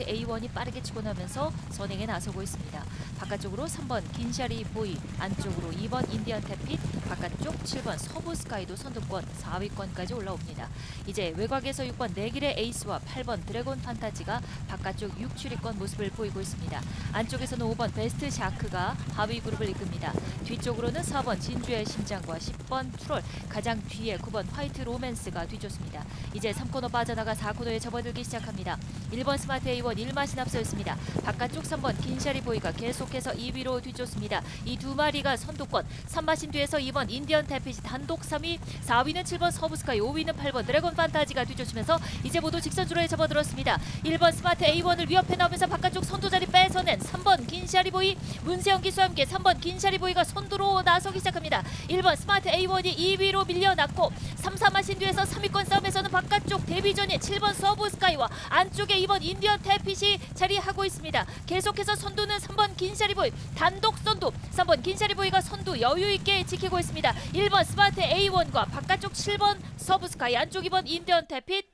1번 스마트 A1이 빠르게 치고 나면서 선행에 나서고 있습니다. 바깥쪽으로 3번 긴샤리 보이, 안쪽으로 2번 인디언 태핏, 바깥쪽 7번 서부 스카이도 선두권 4위권까지 올라옵니다. 이제 외곽에서 6번 내길의 에이스와 8번 드래곤 판타지가 바깥쪽 6출위권 모습을 보이고 있습니다. 안쪽에서는 5번 베스트 샤크가 하위 그룹을 이끕니다. 뒤쪽으로는 4번 진주의 심장과 10번 트롤, 가장 뒤에 9번 화이트 로맨스가 뒤쫓습니다. 이제 3코너 빠져나가 4코너에 접어들기 시작합니다. 1번 스마트 A1 1마신 앞서 있습니다. 바깥쪽 3번 긴샤리 보이가 계속해서 2위로 뒤쫓습니다. 이 두 마리가 선두권, 3마신 뒤에서 2번 인디언 태핏이 단독 3위, 4위는 7번 서브스카이, 5위는 8번 드래곤 판타지가 뒤쫓으면서 이제 모두 직선주로에 접어들었습니다. 1번 스마트 A1을 위협해 나오면서 바깥쪽 선두 자리 뺏어낸 3번 긴샤리 보이, 문세영 기수와 함께 3번 긴샤리 보이가 선두로 나서기 시작합니다. 1번 스마트 A1이 2위로 밀려났고 3, 4마신 뒤에서 3위권 싸움에서는 바깥쪽 데뷔전의 7번 서브스카이와 안쪽에 2번 인디언 태핏이 자리하고 있습니다. 계속해서 선두는 3번 긴샤리보이 단독 선두 3번 긴샤리보이가 선두 여유 있게 지키고 있습니다. 1번 스마트 A1과 바깥쪽 7번 서브스카이 안쪽 2번 인디언 태핏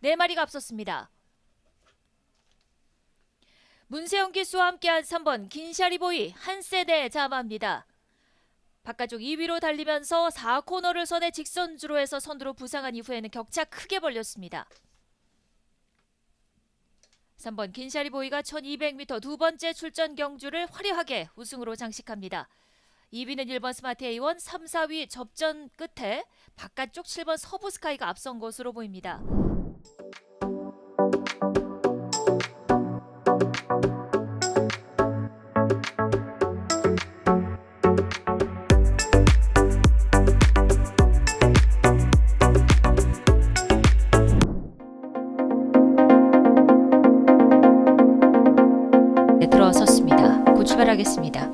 네 마리가 앞섰습니다. 문세영 기수와 함께한 3번 긴샤리보이 한 세대 자마입니다. 바깥쪽 2위로 달리면서 4코너를 선에 직선주로 해서 선두로 부상한 이후에는 격차 크게 벌렸습니다. 3번 긴샤리 보이가 1200m 두 번째 출전 경주를 화려하게 우승으로 장식합니다. 2위는 1번 스마트 A1, 3, 4위 접전 끝에 바깥쪽 7번 서부 스카이가 앞선 것으로 보입니다. 하겠습니다.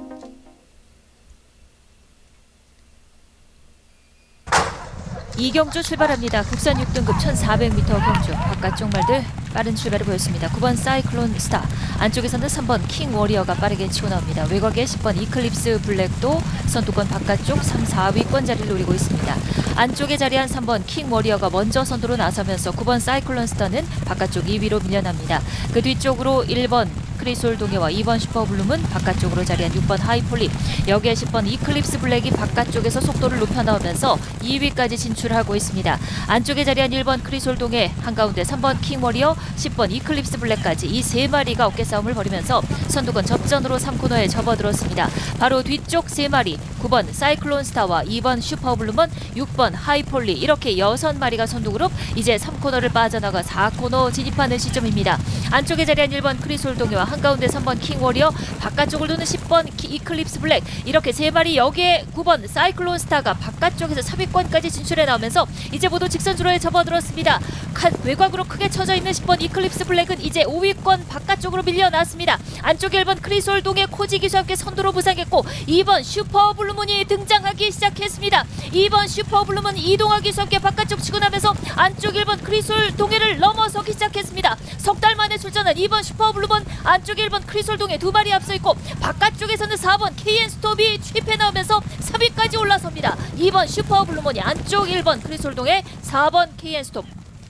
이경주 출발합니다. 국산 6등급 1400m 경주. 바깥쪽 말들 빠른 출발을 보였습니다. 9번 사이클론 스타. 안쪽에서는 3번 킹 워리어가 빠르게 치고 나옵니다. 외곽에 10번 이클립스 블랙도 선두권 바깥쪽 3, 4위권 자리를 노리고 있습니다. 안쪽에 자리한 3번 킹 워리어가 먼저 선두로 나서면서 9번 사이클론 스타는 바깥쪽 2위로 밀려납니다. 그 뒤쪽으로 1번 크리솔 동해와 2번 슈퍼블룸은 바깥쪽으로 자리한 6번 하이폴리 여기에 10번 이클립스 블랙이 바깥쪽에서 속도를 높여 나오면서 2위까지 진출하고 있습니다. 안쪽에 자리한 1번 크리솔 동해 한가운데 3번 킹 워리어 10번 이클립스 블랙까지 이 세 마리가 어깨 싸움을 벌이면서 선두권 접전으로 3코너에 접어들었습니다. 바로 뒤쪽 세 마리 9번 사이클론 스타와 2번 슈퍼블룸은 6번 하이폴리 이렇게 6마리가 선두 그룹 이제 3코너를 빠져나가 4코너 진입하는 시점입니다. 안쪽에 자리한 1번 크리솔 동해와 한가운데 3번 킹 워리어 바깥쪽을 도는 10번 키- 이클립스 블랙 이렇게 세 마리 여기에 9번 사이클론 스타가 바깥쪽에서 3위권까지 진출해 나오면서 이제 모두 직선주로에 접어들었습니다. 칸 외곽으로 크게 쳐져 있는 10번 이클립스 블랙은 이제 5위권 바깥쪽으로 밀려났습니다. 안쪽에 1번 크리솔 동해 코지 기수와 함께 선두로 부상했고 2번 슈퍼 블루문이 등장하기 시작했습니다. 2번 슈퍼 블루문 이동하기 기수와 함께 바깥쪽 치고 나면서 안쪽 1번 크리솔 동해를 넘어서기 시작했습니다. 석 달 만에 출전한 2번 슈퍼 블루문 안쪽 1번 크리솔 동해 두 마리 앞서 있고 바깥쪽에서는 4번 KN 스톱이 취입해 나오면서 3위까지 올라섭니다. 2번 슈퍼 블루문이 안쪽 1번 크리솔 동해 4번 KN 스톱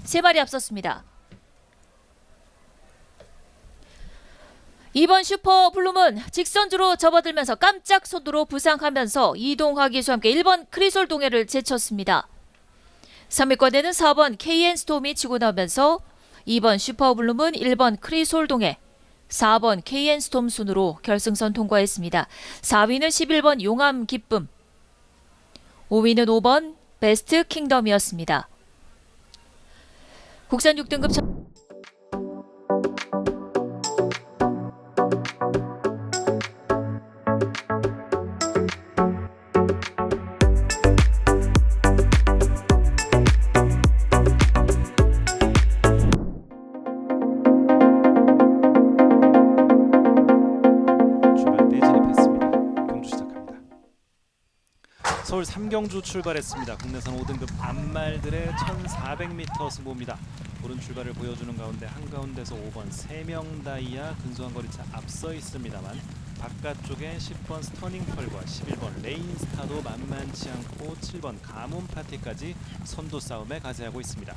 세 마리 앞섰습니다. 2번 슈퍼 블룸은 직선주로 접어들면서 깜짝 속도로 부상하면서 이동하 기수와 함께 1번 크리솔 동해를 제쳤습니다. 3위권에는 4번 KN 스톰이 치고 나오면서 2번 슈퍼 블룸은 1번 크리솔 동해 4번 KN 스톰 순으로 결승선 통과했습니다. 4위는 11번 용암 기쁨 5위는 5번 베스트 킹덤이었습니다. 국산 6등급 첫 서울 삼경주 출발했습니다. 국내선 5등급 안말들의 1,400m 승부입니다. 오른 출발을 보여주는 가운데 한가운데서 5번 세명다이아 근소한 거리차 앞서 있습니다만 바깥쪽에 10번 스터닝 펄과 11번 레인스타도 만만치 않고 7번 가문 파티까지 선두 싸움에 가세하고 있습니다.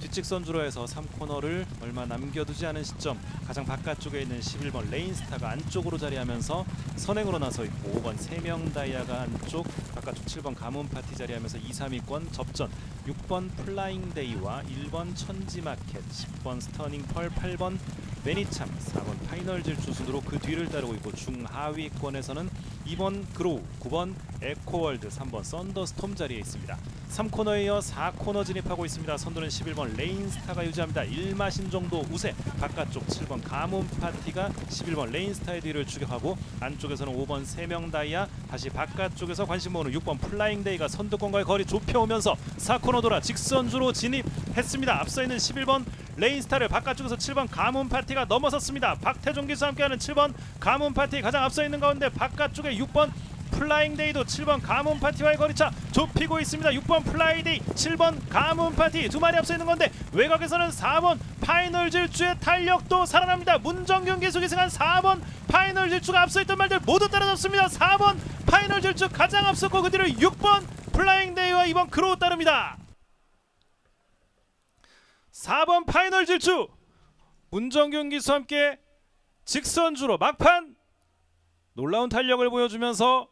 뒷직선주로 해서 3코너를 얼마 남겨두지 않은 시점 가장 바깥쪽에 있는 11번 레인스타가 안쪽으로 자리하면서 선행으로 나서 있고 5번 세명 다이아가 안쪽 바깥쪽 7번 가문 파티 자리하면서 2, 3위권 접전. 6번 플라잉 데이와 1번 천지마켓 10번 스터닝 펄 8번 매니참 4번 파이널 질주 순으로 그 뒤를 따르고 있고 중하위권에서는 2번 그로우 9번 에코월드 3번 썬더스톰 자리에 있습니다 3코너에 이어 4코너 진입하고 있습니다. 선두는 11번 레인스타가 유지합니다. 1마신 정도 우세. 바깥쪽 7번 가문 파티가 11번 레인스타의 뒤를 추격하고 안쪽에서는 5번 세명 다이아 다시 바깥쪽에서 관심 모으는 6번 플라잉 데이가 선두권과의 거리 좁혀오면서 4코너 돌아 직선주로 진입했습니다. 앞서 있는 11번 레인스타를 바깥쪽에서 7번 가문 파티가 넘어섰습니다. 박태종 기수와 함께하는 7번 가문 파티 가장 앞서 있는 가운데 바깥쪽에 6번 플라잉 데이도 7번 가문 파티와의 거리차 좁히고 있습니다. 6번 플라이 데이, 7번 가문 파티 두 마리 앞서 있는 건데 외곽에서는 4번 파이널 질주의 탄력도 살아납니다. 문정균 기수 기승한 4번 파이널 질주가 앞서 있던 말들 모두 따라잡습니다. 4번 파이널 질주 가장 앞섰고 그 뒤를 6번 플라잉 데이와 2번 그로우 따릅니다. 4번 파이널 질주 문정균 기수와 함께 직선주로 막판 놀라운 탄력을 보여주면서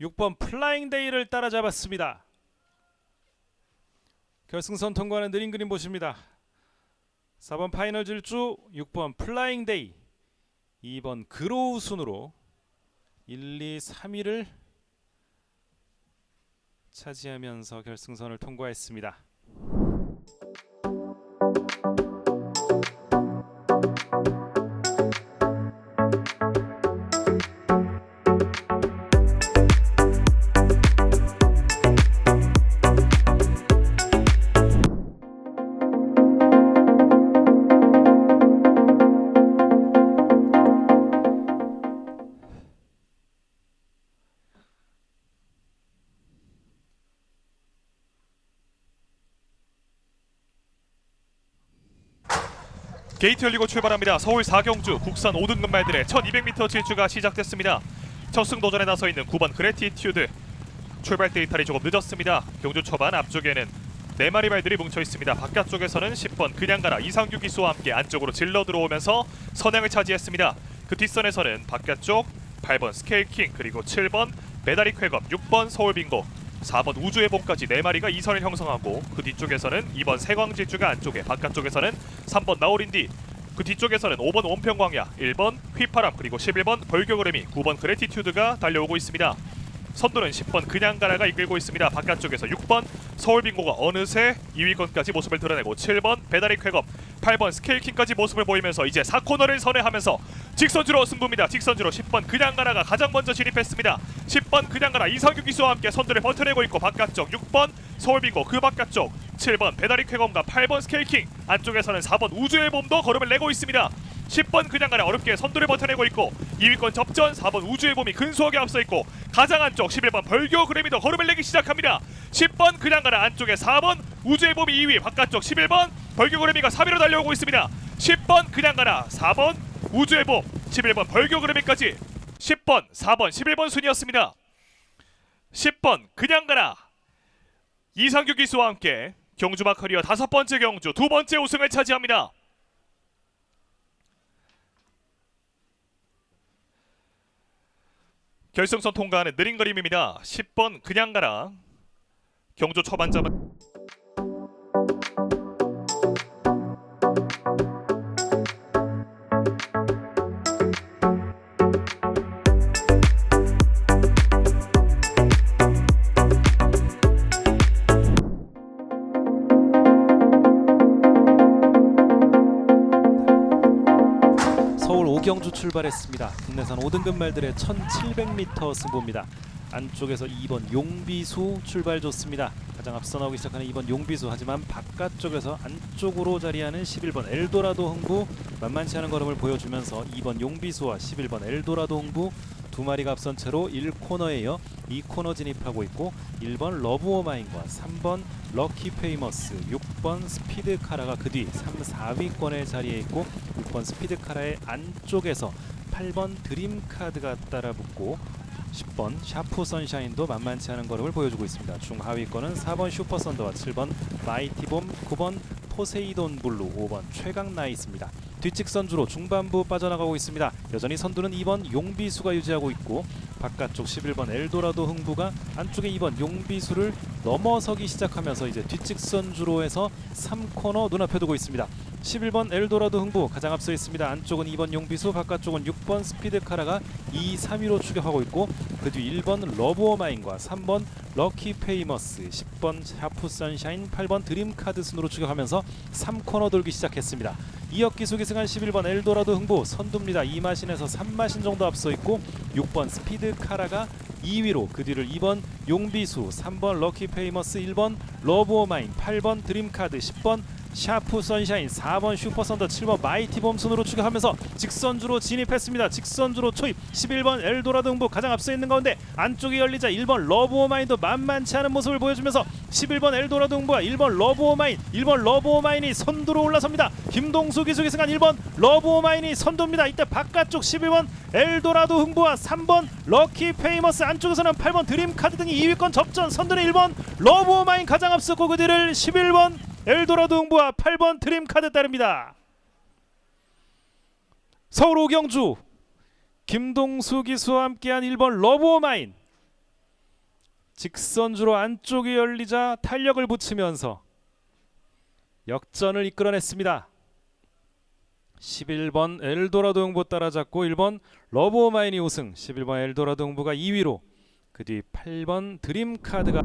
6번 플라잉 데이를 따라잡았습니다. 결승선 통과하는 느린 그림 보십니다. 4번 파이널 질주, 6번 플라잉 데이, 2번 그로우 순으로 1, 2, 3위를 차지하면서 결승선을 통과했습니다. 게이트 열리고 출발합니다. 서울 4경주 국산 5등급 말들의 1200m 질주가 시작됐습니다. 첫 승도전에 나서 있는 9번 그레티튜드 출발 데이터이 조금 늦었습니다. 경주 초반 앞쪽에는 네 마리 말들이 뭉쳐 있습니다. 바깥쪽에서는 10번 그냥 가라 이상규 기수와 함께 안쪽으로 질러 들어오면서 선행을 차지했습니다. 그 뒷선에서는 바깥쪽 8번 스케일킹 그리고 7번 메다리 쾌검 6번 서울빙고 4번 우주의 봄까지 네 마리가 2선을 형성하고 그 뒤쪽에서는 2번 세광질주가 안쪽에 바깥쪽에서는 3번 나오린디 그 뒤쪽에서는 5번 온평광야 1번 휘파람 그리고 11번 벌교그래미 9번 그레티튜드가 달려오고 있습니다. 선두는 10번 그냥 가라가 이끌고 있습니다. 바깥쪽에서 6번 서울빙고가 어느새 2위권까지 모습을 드러내고 7번 배다리 쾌검 8번 스케일킹까지 모습을 보이면서 이제 4코너를 선회하면서 직선주로 승부입니다. 직선주로 10번 그냥 가라가 가장 먼저 진입했습니다. 10번 그냥 가라 이상규 기수와 함께 선두를 버텨내고 있고 바깥쪽 6번 서울빙고 그 바깥쪽 7번 배다리 쾌검과 8번 스케일킹 안쪽에서는 4번 우주의 봄도 걸음을 내고 있습니다. 10번 그냥 가라 어렵게 선두를 버텨내고 있고 2위권 접전 4번 우주의 봄이 근소하게 앞서 있고 가장 안쪽 11번 벌교 그래미도 걸음을 내기 시작합니다. 10번 그냥 가라 안쪽에 4번 우주의 봄이 2위 바깥쪽 11번 벌교 그래미가 3위로 달려오고 있습니다. 10번 그냥 가라 4번 우주의 봄 11번 벌교 그래미까지 10번 4번 11번 순이었습니다. 10번 그냥 가라 이상규 기수와 함께 경주 마 커리어 다섯 번째 경주 두 번째 우승을 차지합니다. 결승선 통과하는 느린 그림입니다. 10번 그냥 가라. 경주 초반자만 경주 출발했습니다. 국내산 5등급 말들의 1700m 승부입니다. 안쪽에서 2번 용비수 출발 좋습니다. 가장 앞서 나오기 시작하는 2번 용비수 하지만 바깥쪽에서 안쪽으로 자리하는 11번 엘도라도 흥부 만만치 않은 걸음을 보여주면서 2번 용비수와 11번 엘도라도 흥부 두 마리가 앞선 채로 1코너에 이어 2코너 진입하고 있고 1번 러브 오마인과 3번 럭키 페이머스 6번 스피드 카라가 그 뒤 3, 4위권에 자리해 있고 6번 스피드 카라의 안쪽에서 8번 드림 카드가 따라붙고 10번 샤프 선샤인도 만만치 않은 걸음을 보여주고 있습니다. 중하위권은 4번 슈퍼 썬더와 7번 마이티봄, 9번 포세이돈 블루 5번 최강 나이스입니다. 뒷직선주로 중반부 빠져나가고 있습니다. 여전히 선두는 2번 용비수가 유지하고 있고 바깥쪽 11번 엘도라도 흥부가 안쪽에 2번 용비수를 넘어서기 시작하면서 이제 뒷직선주로 해서 3코너 눈앞에 두고 있습니다. 11번 엘도라도 흥부 가장 앞서 있습니다. 안쪽은 2번 용비수, 바깥쪽은 6번 스피드카라가 2, 3위로 추격하고 있고 그 뒤 1번 러브어마인과 3번 럭키 페이머스, 10번 샤프 선샤인, 8번 드림카드 순으로 추격하면서 3코너 돌기 시작했습니다. 2억 기수 기승한 11번 엘도라도 흥부 선두입니다. 2마신에서 3마신 정도 앞서 있고 6번 스피드카라가 2위로 그 뒤를 2번 용비수, 3번 럭키 페이머스, 1번 러브어마인, 8번 드림카드, 10번 샤프 선샤인 4번 슈퍼선더 7번 마이티봄 순으로 추격하면서 직선주로 진입했습니다. 직선주로 초입 11번 엘도라도 흥부 가장 앞서 있는 가운데 안쪽이 열리자 1번 러브오마인도 만만치 않은 모습을 보여주면서 11번 엘도라도 흥부와 1번 러브오마인 1번 러브오마인이 선두로 올라섭니다. 김동수 기수기 승한 1번 러브오마인이 선두입니다. 이때 바깥쪽 11번 엘도라도 흥부와 3번 럭키 페이머스 안쪽에서는 8번 드림카드 등이 2위권 접전 선두는 1번 러브오마인 가장 앞섰고 그 뒤를 11번 엘도라도 흥부와 8번 드림카드 따릅니다. 서울 오경주 김동수 기수와 함께한 1번 러브오마인 직선주로 안쪽이 열리자 탄력을 붙이면서 역전을 이끌어냈습니다. 11번 엘도라도 흥부 따라잡고 1번 러브오마인이 우승 11번 엘도라도 흥부가 2위로 그 뒤 8번 드림카드가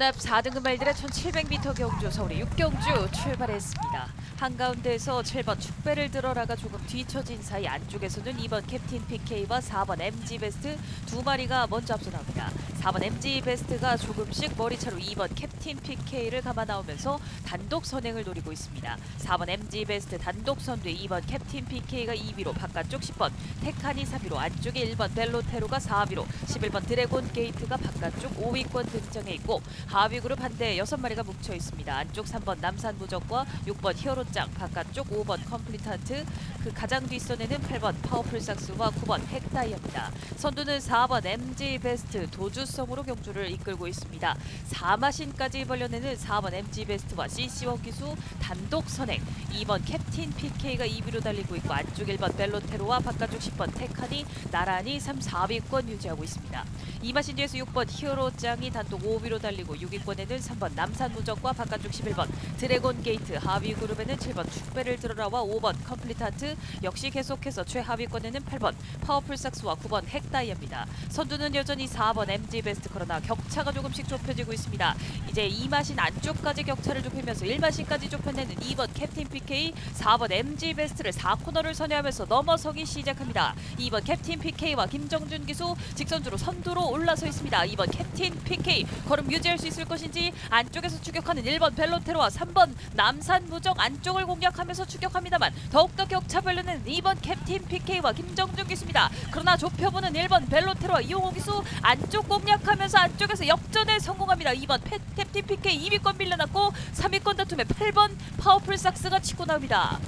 혼합 4등급 말들의 1700m 경주 서울의 6경주 출발했습니다. 한가운데에서 7번 축배를 들어라가 조금 뒤처진 사이 안쪽에서는 2번 캡틴 PK와 4번 MG 베스트 두 마리가 먼저 앞서 나옵니다. 4번 MG 베스트가 조금씩 머리차로 2번 캡틴 PK를 감아 나오면서 단독 선행을 노리고 있습니다. 4번 MG 베스트 단독 선두에 2번 캡틴 PK가 2위로 바깥쪽 10번 테카니 3위로 안쪽에 1번 벨로테로가 4위로 11번 드래곤 게이트가 바깥쪽 5위권 등장해 있고 하위 그룹 한대 6마리가 뭉쳐 있습니다. 안쪽 3번 남산 무적과 6번 히어로짱 바깥쪽 5번 컴플리탄트 그 가장 뒷선에는 8번 파워풀 삭스와 9번 핵다이아입니다. 선두는 4번 MG 베스트 도주성으로 경주를 이끌고 있습니다. 4마신까지 벌려내는 4번 MG 베스트와 CC원 기수 단독 선행 2번 캡틴 PK가 2위로 달리고 있고 안쪽 1번 벨로테로와 바깥쪽 10번 테칸이 나란히 3, 4위권 유지하고 있습니다. 2마신 뒤에서 6번 히어로짱이 단독 5위로 달리고 6위권에는 3번 남산 무적과 바깥쪽 11번 드래곤 게이트 하위 그룹에는 7번 축배를 들어라와 5번 컴플리타트 역시 계속해서 최하위권에는 8번 파워풀 삭스와 9번 핵다이아입니다. 선두는 여전히 4번 MG 베스트 그러나 격차가 조금씩 좁혀지고 있습니다. 이제 2마신 안쪽까지 격차를 좁히면서 1마신까지 좁혀내는 2번 캡틴 PK 4번 MG 베스트를 4코너를 선회하면서 넘어서기 시작합니다. 2번 캡틴 PK와 김정준 기수 직선주로 선두로 올라서 있습니다. 2번 캡틴 PK 걸음 유지할 수 있을 것인지 안쪽에서 추격하는 1번 벨로테로와 3번 남산 무적 안쪽을 공략하면서 추격합니다만 더욱더 격차 벌려는 2번 캡틴 PK와 김정준 기수입니다. 그러나 좁혀보는 1번 벨로테로와 이용호 기수 안쪽 공략하면서 안쪽에서 역전에 성공합니다. 2번 페, 캡틴 PK 2위권 밀려났고 3위권 다툼에 8번 파워풀 삭스가 치고 나옵니다.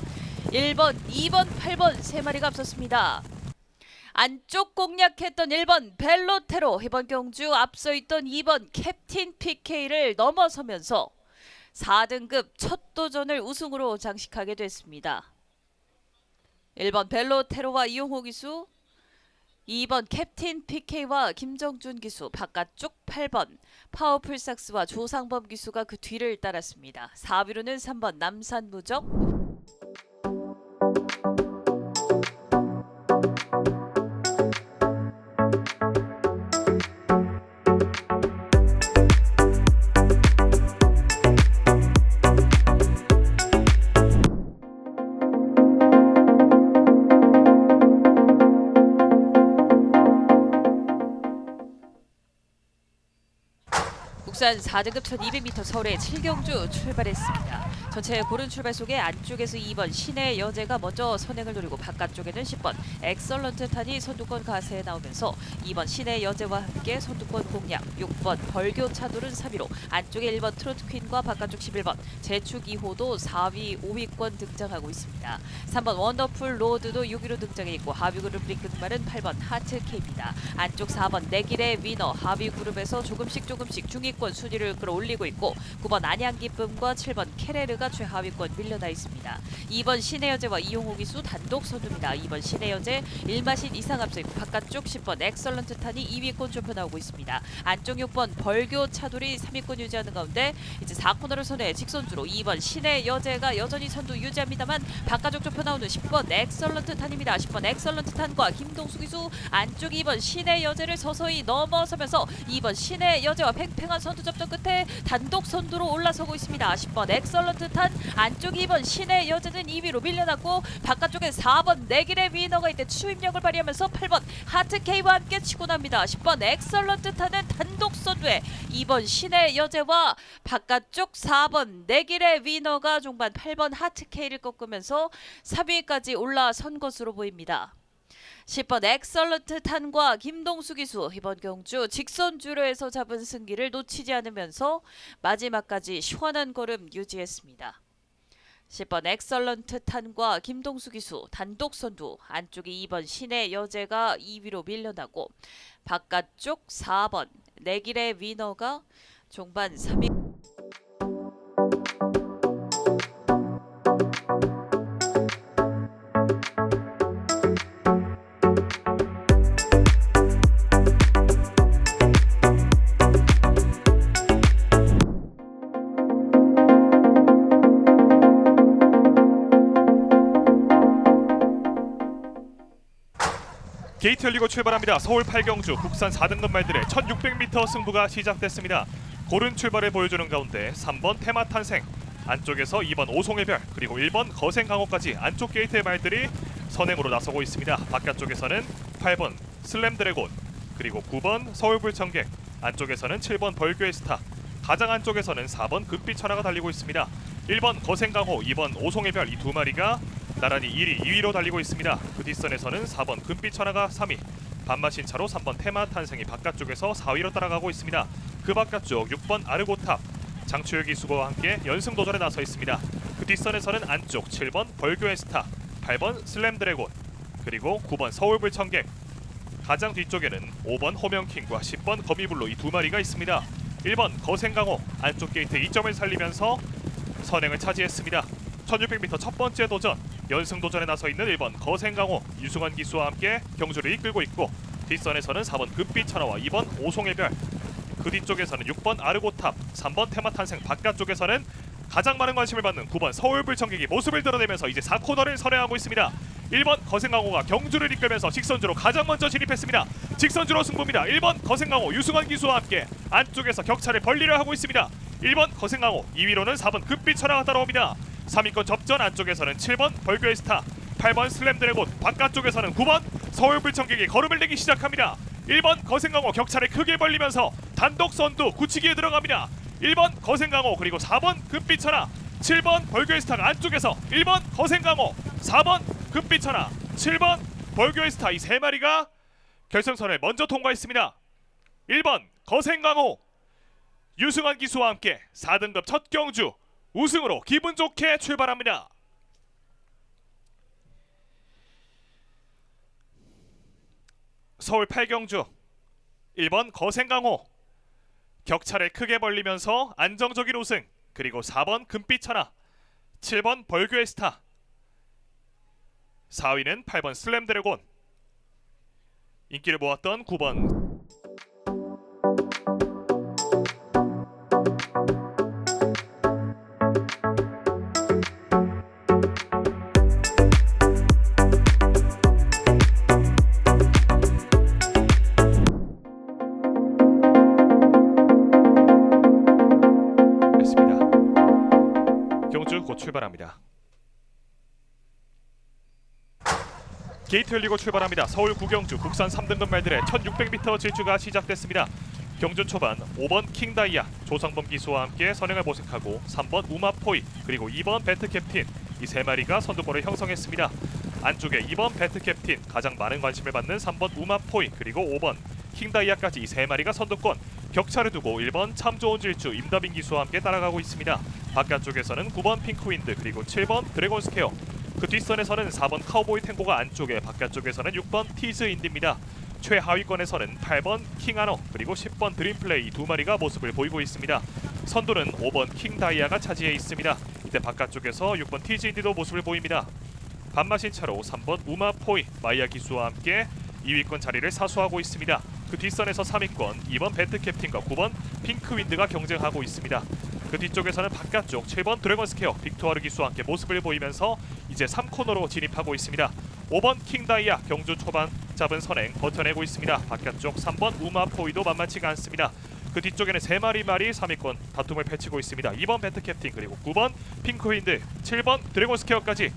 1번, 2번, 8번 세 마리가 앞섰습니다. 안쪽 공략했던 1번 벨로테로 이번 경주 앞서 있던 2번 캡틴 PK를 넘어서면서 4등급 첫 도전을 우승으로 장식하게 됐습니다. 1번 벨로테로와 이용호 기수 2번 캡틴 PK와 김정준 기수 바깥쪽 8번 파워풀 삭스와 조상범 기수가 그 뒤를 따랐습니다. 4위로는 3번 남산 무적 국산 4등급 1200m 서울의 7경주 출발했습니다. 전체 고른 출발 속에 안쪽에서 2번 신의 여제가 먼저 선행을 노리고 바깥쪽에는 10번 엑설런트 탄이 선두권 가세에 나오면서 2번 신의 여제와 함께 선두권 공략 6번 벌교 차돌은 3위로 안쪽에 1번 트로트 퀸과 바깥쪽 11번 제축 2호도 4위 5위권 등장하고 있습니다. 3번 원더풀 로드도 6위로 등장해 있고 하위 그룹 링크말은 8번 하트 K입니다. 안쪽 4번 내길의 위너 하위 그룹에서 조금씩 조금씩 중위권 순위를 끌어올리고 있고 9번 안양 기쁨과 7번 케레르가 최하위권 밀려나 있습니다. 2번 신의 여제와 이용호 기수 단독 선두입니다. 2번 신의 여제 일마신 이상 앞서 바깥쪽 10번 엑설런트 탄이 2위권 좁혀 나오고 있습니다. 안쪽 6번 벌교 차돌이 3위권 유지하는 가운데 이제 4코너를 선해 직선주로 2번 신의 여제가 여전히 선두 유지합니다만 바깥쪽 좁혀 나오는 10번 엑설런트 탄입니다. 10번 엑설런트 탄과 김동수 기수 안쪽 2번 신의 여제를 서서히 넘어서면서 2번 신의 여제와 팽팽한 선두 접전 끝에 단독 선두로 올라서고 있습니다. 10번 엑설런트 탄 안쪽 2번 신의 여제는 2위로 밀려났고 바깥쪽에 4번 내길의 위너가 이때 추임력을 발휘하면서 8번 하트 K와 함께 치고 납니다. 10번 엑설런트 탄은 단독 선두에 2번 신의 여제와 바깥쪽 4번 내길의 위너가 종반 8번 하트 K를 꺾으면서 3위까지 올라선 것으로 보입니다. 10번 엑설런트 탄과 김동수 기수 이번 경주 직선주로에서 잡은 승기를 놓치지 않으면서 마지막까지 시원한 걸음 유지했습니다. 10번 엑설런트 탄과 김동수 기수 단독 선두 안쪽에 2번 신의 여제가 2위로 밀려나고 바깥쪽 4번 내길의 위너가 종반 3위 열리고 출발합니다. 서울 8경주 국산 4등급 말들의 1600m 승부가 시작됐습니다. 고른 출발을 보여주는 가운데 3번 테마 탄생 안쪽에서 2번 오송의 별 그리고 1번 거센 강호까지 안쪽 게이트의 말들이 선행으로 나서고 있습니다. 바깥쪽에서는 8번 슬램 드래곤 그리고 9번 서울 불청객 안쪽에서는 7번 벌교의 스타 가장 안쪽에서는 4번 금빛 천하가 달리고 있습니다. 1번 거센 강호, 2번 오송의 별 이 두 마리가 나란히 1위, 2위로 달리고 있습니다. 그 뒷선에서는 4번 금빛 천하가 3위, 반마신 차로 3번 테마 탄생이 바깥쪽에서 4위로 따라가고 있습니다. 그 바깥쪽 6번 아르고탑, 장추혁 기수고와 함께 연승 도전에 나서 있습니다. 그 뒷선에서는 안쪽 7번 벌교의 스타, 8번 슬램 드래곤, 그리고 9번 서울 불청객, 가장 뒤쪽에는 5번 호명킹과 10번 거미블루 이두 마리가 있습니다. 1번 거센강호 안쪽 게이트 2점을 살리면서 선행을 차지했습니다. 1600m 첫 번째 도전 연승 도전에 나서 있는 1번 거센강호 유승환 기수와 함께 경주를 이끌고 있고 뒷선에서는 4번 금빛 천하와 2번 오송의 별. 그 뒤쪽에서는 6번 아르고탑, 3번 테마 탄생 바깥쪽에서는 가장 많은 관심을 받는 9번 서울 불청객이 모습을 드러내면서 이제 4코너를 선회하고 있습니다. 1번 거센강호가 경주를 이끌면서 직선주로 가장 먼저 진입했습니다. 직선주로 승부입니다. 1번 거센강호 유승환 기수와 함께 안쪽에서 격차를 벌리려 하고 있습니다. 1번 거센강호 2위로는 4번 금빛 천하가 따라옵니다. 3위권 접전 안쪽에서는 7번 벌교의 스타 8번 슬램 드래곤 바깥쪽에서는 9번 서울 불청객이 걸음을 내기 시작합니다. 1번 거센강호 격차를 크게 벌리면서 단독 선두 굳히기에 들어갑니다. 1번 거센강호 그리고 4번 금빛 천하 7번 벌교의 스타가 안쪽에서 1번 거센강호 4번 금빛 천하 7번 벌교의 스타 이 세 마리가 결승선을 먼저 통과했습니다. 1번 거센강호 유승환 기수와 함께 4등급 첫 경주 우승으로 기분 좋게 출발합니다. 서울 8경주 1번 거센강호. 격차를 크게 벌리면서 안정적인 우승 그리고 4번 금빛 천하 7번 벌교의 스타. 4위는 8번 슬램 드래곤. 인기를 모았던 9번 게이트 열리고 출발합니다. 서울 구경주 국산 3등급 말들의 1600m 질주가 시작됐습니다. 경주 초반 5번 킹다이아 조상범 기수와 함께 선행을 모색하고 3번 우마포이 그리고 2번 배트 캡틴 이 세 마리가 선두권을 형성했습니다. 안쪽에 2번 배트 캡틴 가장 많은 관심을 받는 3번 우마포이 그리고 5번 킹다이아까지 이 세 마리가 선두권 격차를 두고 1번 참 좋은 질주 임다빈 기수와 함께 따라가고 있습니다. 바깥쪽에서는 9번 핑크윈드 그리고 7번 드래곤 스퀘어 그 뒷선에서는 4번 카우보이 탱고가 안쪽에 바깥쪽에서는 6번 티즈 인디입니다. 최하위권에서는 8번 킹아노 그리고 10번 드림플레이 두 마리가 모습을 보이고 있습니다. 선두는 5번 킹다이아가 차지해 있습니다. 이때 바깥쪽에서 6번 티즈 인디도 모습을 보입니다. 반마신 차로 3번 우마포이 마이야 기수와 함께 2위권 자리를 사수하고 있습니다. 그 뒷선에서 3위권 2번 배트 캡틴과 9번 핑크윈드가 경쟁하고 있습니다. 그 뒤쪽에서는 바깥쪽 7번 드래곤 스퀘어 빅토아르 기수와 함께 모습을 보이면서 이제 3코너로 진입하고 있습니다. 5번 킹다이아 경주 초반 잡은 선행 버텨내고 있습니다. 바깥쪽 3번 우마포이도 만만치가 않습니다. 그 뒤쪽에는 세 마리 말이 3위권 다툼을 펼치고 있습니다. 2번 배트 캡틴 그리고 9번 핑크윈드 7번 드래곤 스퀘어까지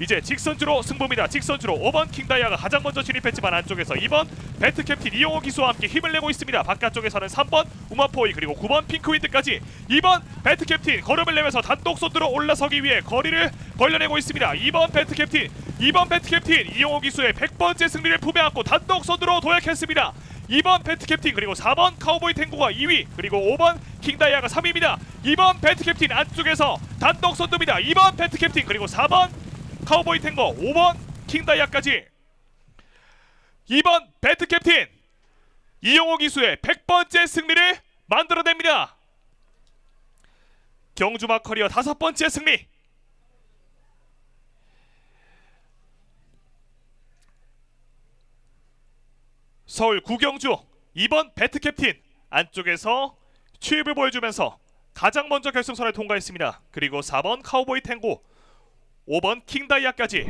이제 직선주로 승부입니다. 직선주로 5번 킹다이아가 가장 먼저 진입했지만 안쪽에서 2번 배트 캡틴 이용호 기수와 함께 힘을 내고 있습니다. 바깥쪽에서는 3번 우마포이 그리고 9번 핑크윈드까지 2번 배트 캡틴 걸음을 내면서 단독 선두로 올라서기 위해 거리를 벌려내고 있습니다. 2번 배트 캡틴 2번 배트 캡틴 이용호 기수의 100번째 승리를 품에 안고 단독 선두로 도약했습니다. 2번 배트 캡틴 그리고 4번 카우보이 탱고가 2위 그리고 5번 킹다이아가 3위입니다. 2번 배트 캡틴 안쪽에서 단독 선두입니다. 2번 배트 캡틴 그리고 4번 카우보이 탱고 5번 킹다이아까지 2번 배트 캡틴 이용호 기수의 100번째 승리를 만들어냅니다. 경주마 커리어 다섯 번째 승리. 서울 구경주 2번 배트 캡틴 안쪽에서 취입을 보여주면서 가장 먼저 결승선을 통과했습니다. 그리고 4번 카우보이 탱고 5번 킹다이아까지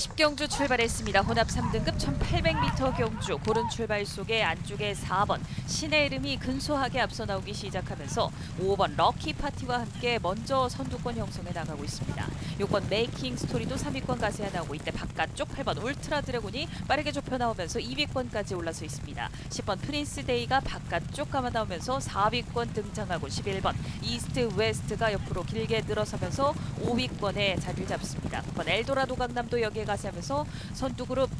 10경주 출발했습니다. 혼합 3등급 1800m 경주 고른 출발 속에 안쪽에 4번 신의 이름이 근소하게 앞서 나오기 시작하면서 5번 럭키 파티와 함께 먼저 선두권 형성해 나가고 있습니다. 6번 메이킹 스토리도 3위권 가세해 나오고 이때 바깥쪽 8번 울트라 드래곤이 빠르게 좁혀 나오면서 2위권까지 올라서 있습니다. 10번 프린스 데이가 바깥쪽 감아 나오면서 4위권 등장하고 11번 이스트 웨스트가 옆으로 길게 늘어서면서 5위권에 자리를 잡습니다. 9번 엘도라도 강남도 여기에 가세하면서 선두 그룹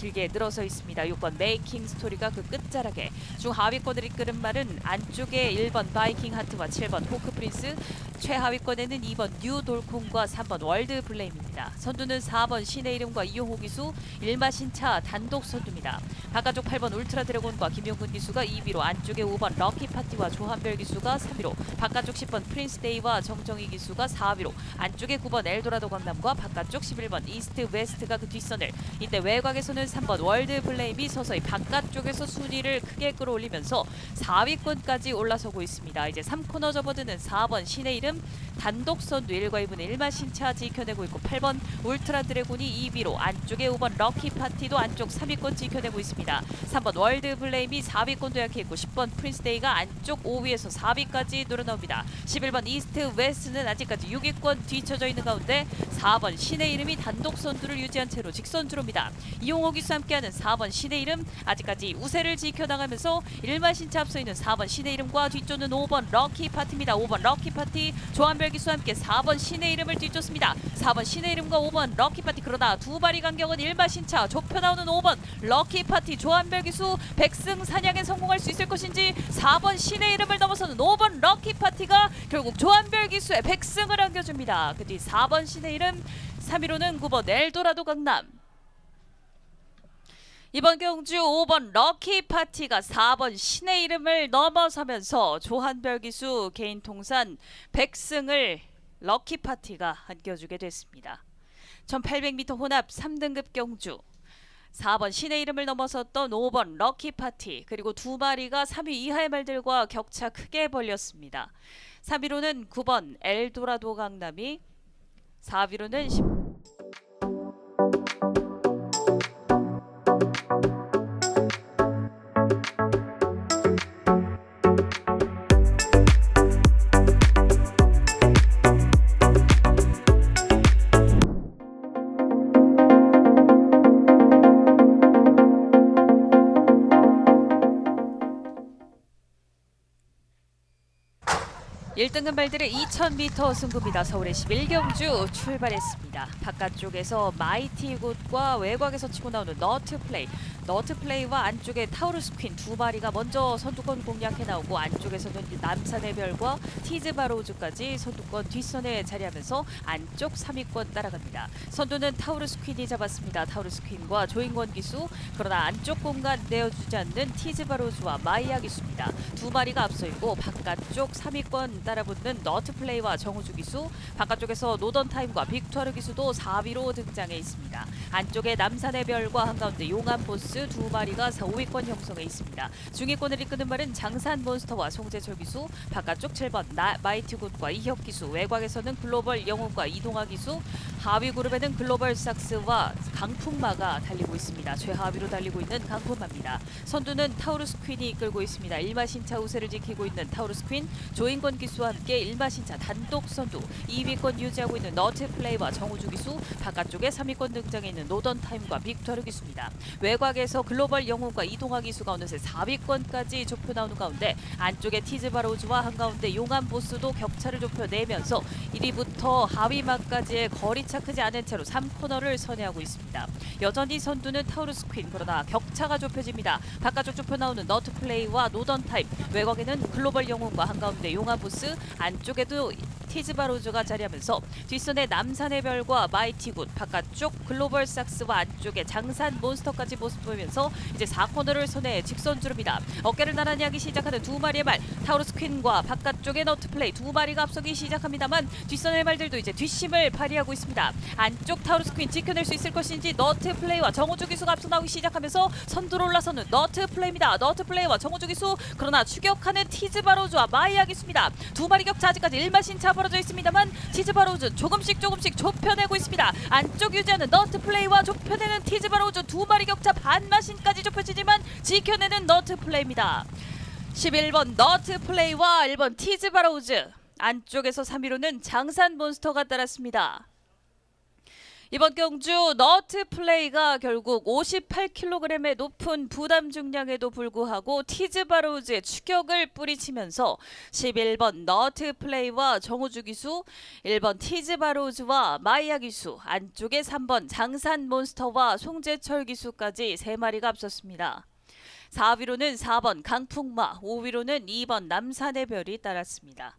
길게 늘어서 있습니다. 6번 메이킹 스토리가 그 끝자락에 중 하위권을 이끄는 말은 안쪽에 1번 바이킹 하트와 7번 호크 프린스 최하위권에는 2번 뉴 돌콩과 3번 월드 블레임입니다. 선두는 4번 신의 이름과 이용호 기수 일마신차 단독 선두입니다. 바깥쪽 8번 울트라 드래곤과 김용근 기수가 2위로 안쪽에 5번 럭키 파티와 조한별 기수가 3위로 바깥쪽 10번 프린스 데이와 정정희 기수가 4위로 안쪽에 9번 엘도라도 강남과 바깥쪽 11번 이스트 웨스트가 그 뒷선을 이때 외곽에서는 3번 월드 블레임이 서서히 바깥쪽에서 순위를 크게 끌어올리면서 4위권까지 올라서고 있습니다. 이제 3코너 접어드는 4번 신의 이름 단독 선두 1과 2분의 1마 신차 지켜내고 있고 8번 울트라 드래곤이 2위로 안쪽에 5번 럭키 파티도 안쪽 3위권 지켜내고 있습니다. 3번 월드 블레임이 4위권 도약해 있고 10번 프린스데이가 안쪽 5위에서 4위까지 늘어나옵니다. 11번 이스트 웨스트는 아직까지 6위권 뒤쳐져 있는 가운데 4번 신의 이름이 단독 선두를 유지한 채로 직선주로입니다. 이용 호 기수 함께하는 4번 신의 이름 아직까지 우세를 지켜나가면서 1마 신차 앞서 있는 4번 신의 이름과 뒤쫓는 5번 럭키 파티입니다. 5번 럭키 파티 조한별 기수와 함께 4번 신의 이름을 뒤쫓습니다. 4번 신의 이름과 5번 럭키 파티 그러나 두 발이 간격은 1마 신차 좁혀 나오는 5번 럭키 파티 조한별 기수 백승 사냥에 성공할 수 있을 것인지 4번 신의 이름을 넘어서는 5번 럭키 파티가 결국 조한별 기수의 백승을 안겨줍니다. 그 뒤 4번 신의 이름 3위로는 9번 엘도라도 강남 이번 경주 5번 럭키 파티가 4번 신의 이름을 넘어서면서 조한별 기수 개인 통산 100승을 럭키 파티가 안겨주게 됐습니다. 1800m 혼합 3등급 경주 4번 신의 이름을 넘어섰던 5번 럭키 파티 그리고 두 마리가 3위 이하의 말들과 격차 크게 벌렸습니다. 3위로는 9번 엘도라도 강남이 4위로는 10 1등급 말들의 2000m 승부입니다. 서울의 11경주 출발했습니다. 바깥쪽에서 마이티 굿과 외곽에서 치고 나오는 너트 플레이. 너트 플레이와 안쪽에 타우루스 퀸 두 마리가 먼저 선두권 공략해 나오고 안쪽에서는 남산의 별과 티즈 바로우즈까지 선두권 뒷선에 자리하면서 안쪽 3위권 따라갑니다. 선두는 타우루스 퀸이 잡았습니다. 타우루스 퀸과 조인권 기수 그러나 안쪽 공간 내어주지 않는 티즈 바로우즈와 마이아 기수입니다. 두 마리가 앞서 있고 바깥쪽 3위권 따라붙는 너트 플레이와 정우주 기수 바깥쪽에서 노던 타임과 빅투아르 기수도 4위로 등장해 있습니다. 안쪽에 남산의 별과 한가운데 용암 보스 두 마리가 4, 5위권 형성해 있습니다. 중위권을 이끄는 말은 장산 몬스터와 송재철 기수 바깥쪽 7번 나, 마이티 굿과 이혁 기수 외곽에서는 글로벌 영웅과 이동화 기수 하위 그룹에는 글로벌 삭스와 강풍마가 달리고 있습니다. 최하위로 달리고 있는 강풍마입니다. 선두는 타우루스 퀸이 이끌고 있습니다. 일마신차 우세를 지키고 있는 타우루스 퀸, 조인권 기수와 함께 일마신차 단독 선두 2위권 유지하고 있는 너트 플레이와 정우주 기수, 바깥쪽에 3위권 등장해 있는 노던 타임과 빅터르 기수입니다. 외곽에 서 글로벌 영웅과 이동화 기수가 어느새 4위권까지 좁혀 나오는 가운데 안쪽에 티즈 바로즈와 한가운데 용암 보스도 격차를 좁혀내면서 1위부터 하위막까지의 거리차 크지 않은 채로 3코너를 선회하고 있습니다. 여전히 선두는 타우루스 퀸 그러나 격차가 좁혀집니다. 바깥쪽 좁혀 나오는 너트 플레이와 노던 타임 외곽에는 글로벌 영웅과 한가운데 용암 보스 안쪽에도 티즈 바로즈가 자리하면서 뒷선에 남산의 별과 마이티 굿 바깥쪽 글로벌 삭스와 안쪽에 장산 몬스터까지 모습 보이면서 이제 4코너를 손에 직선 주릅니다. 어깨를 나란히 하기 시작하는 두 마리의 말 타우루스 퀸과 바깥쪽의 너트 플레이 두 마리가 앞서기 시작합니다만 뒷선의 말들도 이제 뒷심을 발휘하고 있습니다. 안쪽 타우루스 퀸 지켜낼 수 있을 것인지 너트 플레이와 정우주 기수가 앞서 나오기 시작하면서 선두로 올라서는 너트 플레이입니다. 너트 플레이와 정우주 기수 그러나 추격하는 티즈 바로즈와 마이아 기수입니다. 두 마리 격차 아직까지 일마신 차 벌어져 있습니다만 티즈 바로즈 조금씩 조금씩 좁혀내고 있습니다. 안쪽 유지하는 너트 플레이와 좁혀내는 티즈 바로즈 두 마리 격차 반 마신까지 좁혀지지만 지켜내는 너트 플레이입니다. 11번 너트 플레이와 1번 티즈 바로우즈 안쪽에서 3위로는 장산 몬스터가 따랐습니다. 이번 경주 너트 플레이가 결국 58kg의 높은 부담 중량에도 불구하고 티즈 바로우즈의 추격을 뿌리치면서 11번 너트 플레이와 정우주 기수, 1번 티즈 바로우즈와 마이아 기수, 안쪽에 3번 장산 몬스터와 송재철 기수까지 3마리가 앞섰습니다. 4위로는 4번 강풍마, 5위로는 2번 남산의 별이 따랐습니다.